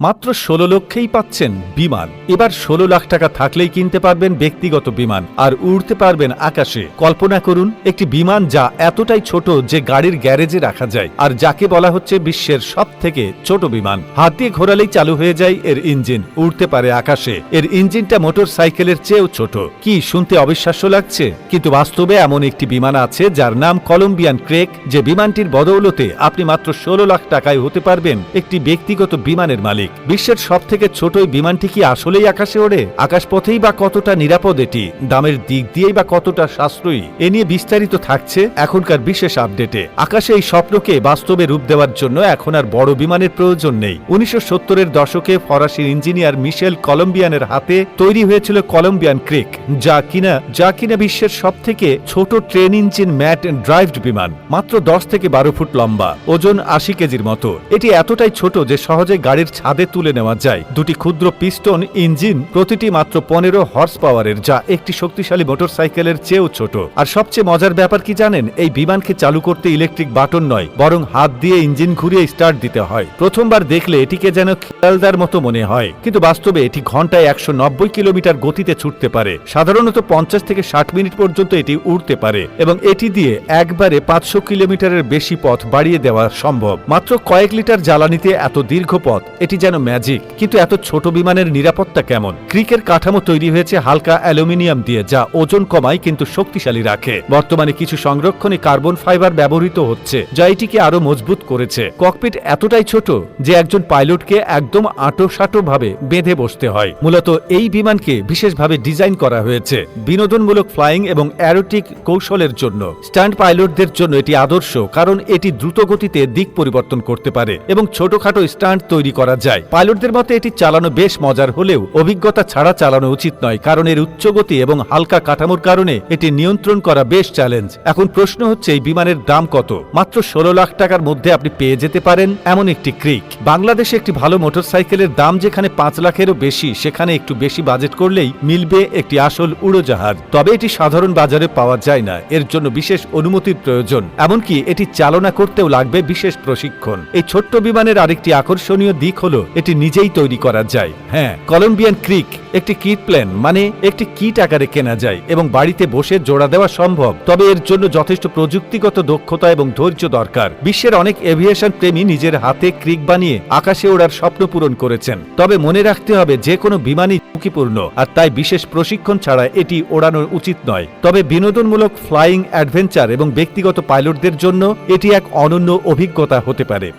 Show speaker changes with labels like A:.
A: মাত্র ষোলো লক্ষেই পাচ্ছেন বিমান। এবার ষোলো লাখ টাকা থাকলেই কিনতে পারবেন ব্যক্তিগত বিমান। আর উড়তে পারবেন আকাশে। কল্পনা করুন, একটি বিমান যা এতটাই ছোট যে গাড়ির গ্যারেজে রাখা যায়, আর যাকে বলা হচ্ছে বিশ্বের সব থেকে ছোট বিমান। হাত দিয়ে ঘোরালেই চালু হয়ে যায় এর ইঞ্জিন। উড়তে পারে আকাশে। এর ইঞ্জিনটা মোটর সাইকেলের চেয়েও ছোট। কি শুনতে অবিশ্বাস্য লাগছে? কিন্তু বাস্তবে এমন একটি বিমান আছে যার নাম কলম্বিয়ান ক্রেক, যে বিমানটির বদৌলতে আপনি মাত্র ষোলো লাখ টাকায় হতে পারবেন একটি ব্যক্তিগত বিমানের মালিক। বিশ্বের সব থেকে ছোট এই বিমানটি কি আসলেই আকাশে ওড়ে? আকাশপথেই বা কতটা নিরাপদ এটি? দামের দিক দিয়েই বা কতটা সাশ্রয়ী? এ নিয়ে বিস্তারিত থাকছে এখনকার বিশেষ আপডেটে। আকাশে এই স্বপ্নকে বাস্তবে রূপ দেওয়ার জন্য এখন আর বড় বিমানের প্রয়োজন নেই। উনিশশো সত্তরের দশকে ফরাসি ইঞ্জিনিয়ার মিশেল কলম্বিয়ানের হাতে তৈরি হয়েছিল কলম্বিয়ান ক্রিক, যা কিনা যা কিনা বিশ্বের সব থেকে ছোট ট্রেন ইঞ্জিন ম্যাট ড্রাইভড বিমান, মাত্র দশ থেকে বারো ফুট লম্বা, ওজন আশি কেজির মতো। এটি এতটাই ছোট যে সহজে গাড়ির ছাদে তুলে নেওয়া যায়। দুটি ক্ষুদ্র পিস্টন ইঞ্জিন প্রতিটি মাত্র পনেরো হর্স পাওয়ারের যা একটি শক্তিশালী মোটরসাইকেলের চেয়েও ছোট। আর সবচেয়ে মজার ব্যাপার কি জানেন? এই বিমানকে চালু করতে ইলেকট্রিক বাটন নয়, বরং হাত দিয়ে ইঞ্জিন ঘুরিয়ে স্টার্ট দিতে হয়। প্রথমবার দেখলে এটিকে যেন খেয়ালদার মতো মনে হয়, কিন্তু বাস্তবে এটি ঘন্টায় একশো নব্বই কিলোমিটার গতিতে ছুটতে পারে। সাধারণত পঞ্চাশ থেকে ষাট মিনিট পর্যন্ত এটি উড়তে পারে, এবং এটি দিয়ে একবারে পাঁচশো কিলোমিটারের বেশি পথ বাড়িয়ে দেওয়া সম্ভব। মাত্র কয়েক লিটার জ্বালানিতে এত দীর্ঘ পথ, এটি যেন ম্যাজিক কিন্তু এত ছোট বিমানের নিরাপত্তা কেমন? ক্রিকের কাঠামো তৈরি হয়েছে হালকা অ্যালুমিনিয়াম দিয়ে, যা ওজন কমায় কিন্তু শক্তিশালী রাখে। বর্তমানে কিছু সংরক্ষণে কার্বন ফাইবার ব্যবহৃত হচ্ছে, যা এটিকে আরও মজবুত করেছে। ককপিট এতটাই ছোট যে একজন পাইলটকে একদম আঁটো ভাবে বেঁধে বসতে হয়। মূলত এই বিমানকে বিশেষভাবে ডিজাইন করা হয়েছে, বিনোদনমূলক ফ্লাইং এবং অ্যারোটিক কৌশলের জন্য। স্ট্যান্ড পাইলটদের জন্য এটি আদর্শ, কারণ এটি দ্রুত গতিতে দিক পরিবর্তন করতে পারে এবং ছোটখাটো স্ট্যান্ড তৈরি করা যায়। পাইলটদের মতে এটি চালানো বেশ মজার হলেও অভিজ্ঞতা ছাড়া চালানো উচিত নয়, কারণ এর উচ্চ গতি এবং হালকা কাঠামোর কারণে এটি নিয়ন্ত্রণ করা বেশ চ্যালেঞ্জ এখন প্রশ্ন হচ্ছে, এই বিমানের দাম কত? মাত্র ষোলো লাখ টাকার মধ্যে আপনি পেয়ে যেতে পারেন এমন একটি ক্রিক। বাংলাদেশে একটি ভালো মোটরসাইকেলের দাম যেখানে পাঁচ লাখেরও বেশি, সেখানে একটু বেশি বাজেট করলেই মিলবে একটি আসল উড়োজাহাজ। তবে এটি সাধারণ বাজারে পাওয়া যায় না, এর জন্য বিশেষ অনুমতির প্রয়োজন। এমনকি এটি চালনা করতেও লাগবে বিশেষ প্রশিক্ষণ। এই ছোট্ট বিমানের আরেকটি আকর্ষণীয় দিক হলো এটি নিজেই তৈরি করা যায়। হ্যাঁ কলম্বিয়ান ক্রিক একটি কিট প্ল্যান মানে একটি কিট আকারে কেনা যায় এবং বাড়িতে বসে জোড়া দেওয়া সম্ভব। তবে এর জন্য যথেষ্ট প্রযুক্তিগত দক্ষতা এবং ধৈর্য দরকার। বিশ্বের অনেক এভিয়েশন প্রেমী নিজের হাতে ক্রিক বানিয়ে আকাশে ওড়ার স্বপ্ন পূরণ করেছেন। তবে মনে রাখতে হবে, যে কোনো বিমানই ঝুঁকিপূর্ণ, আর তাই বিশেষ প্রশিক্ষণ ছাড়া এটি ওড়ানো উচিত নয়। তবে বিনোদনমূলক ফ্লাইং অ্যাডভেঞ্চার এবং ব্যক্তিগত পাইলটদের জন্য এটি এক অনন্য অভিজ্ঞতা হতে পারে।